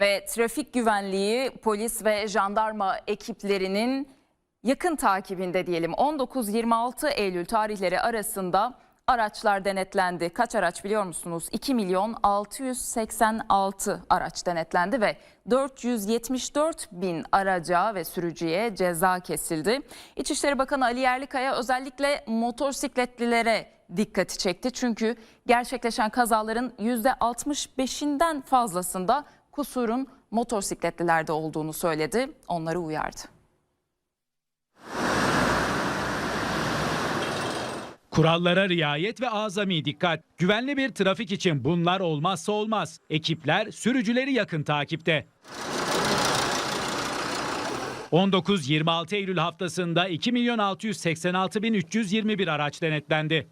Ve trafik güvenliği, polis ve jandarma ekiplerinin yakın takibinde diyelim 19-26 Eylül tarihleri arasında araçlar denetlendi. Kaç araç biliyor musunuz? 2 milyon 686 araç denetlendi ve 474 bin araca ve sürücüye ceza kesildi. İçişleri Bakanı Ali Yerlikaya özellikle motosikletlilere dikkati çekti. Çünkü gerçekleşen kazaların %65'inden fazlasında kusurun motosikletlilerde olduğunu söyledi. Onları uyardı. Kurallara riayet ve azami dikkat. Güvenli bir trafik için bunlar olmazsa olmaz. Ekipler sürücüleri yakın takipte. 19-26 Eylül haftasında 2 milyon 686 bin 321 araç denetlendi.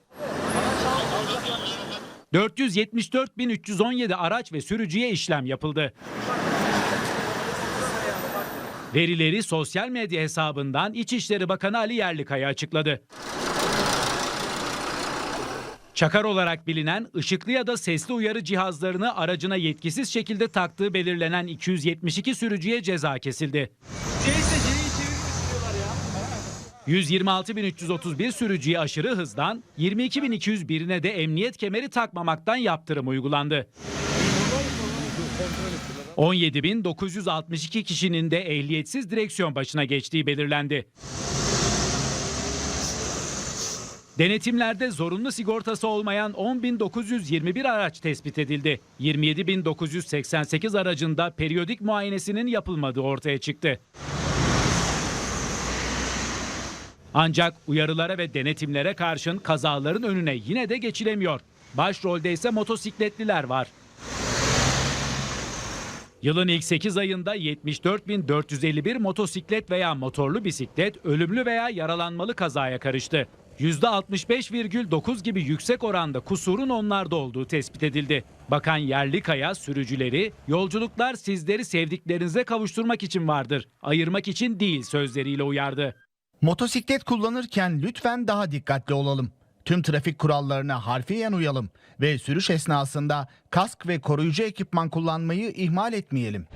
474 bin 317 araç ve sürücüye işlem yapıldı. Verileri sosyal medya hesabından İçişleri Bakanı Ali Yerlikaya açıkladı. Çakar olarak bilinen ışıklı ya da sesli uyarı cihazlarını aracına yetkisiz şekilde taktığı belirlenen 272 sürücüye ceza kesildi. 126.331 sürücüye aşırı hızdan, 22.201'ine de emniyet kemeri takmamaktan yaptırım uygulandı. 17.962 kişinin de ehliyetsiz direksiyon başına geçtiği belirlendi. Denetimlerde zorunlu sigortası olmayan 10.921 araç tespit edildi. 27.988 aracında periyodik muayenesinin yapılmadığı ortaya çıktı. Ancak uyarılara ve denetimlere karşın kazaların önüne yine de geçilemiyor. Başrolde ise motosikletliler var. Yılın ilk 8 ayında 74.451 motosiklet veya motorlu bisiklet ölümlü veya yaralanmalı kazaya karıştı. %65,9 gibi yüksek oranda kusurun onlarda olduğu tespit edildi. Bakan Yerlikaya sürücüleri, yolculuklar sizleri sevdiklerinize kavuşturmak için vardır, ayırmak için değil sözleriyle uyardı. Motosiklet kullanırken lütfen daha dikkatli olalım. Tüm trafik kurallarına harfiyen uyalım ve sürüş esnasında kask ve koruyucu ekipman kullanmayı ihmal etmeyelim.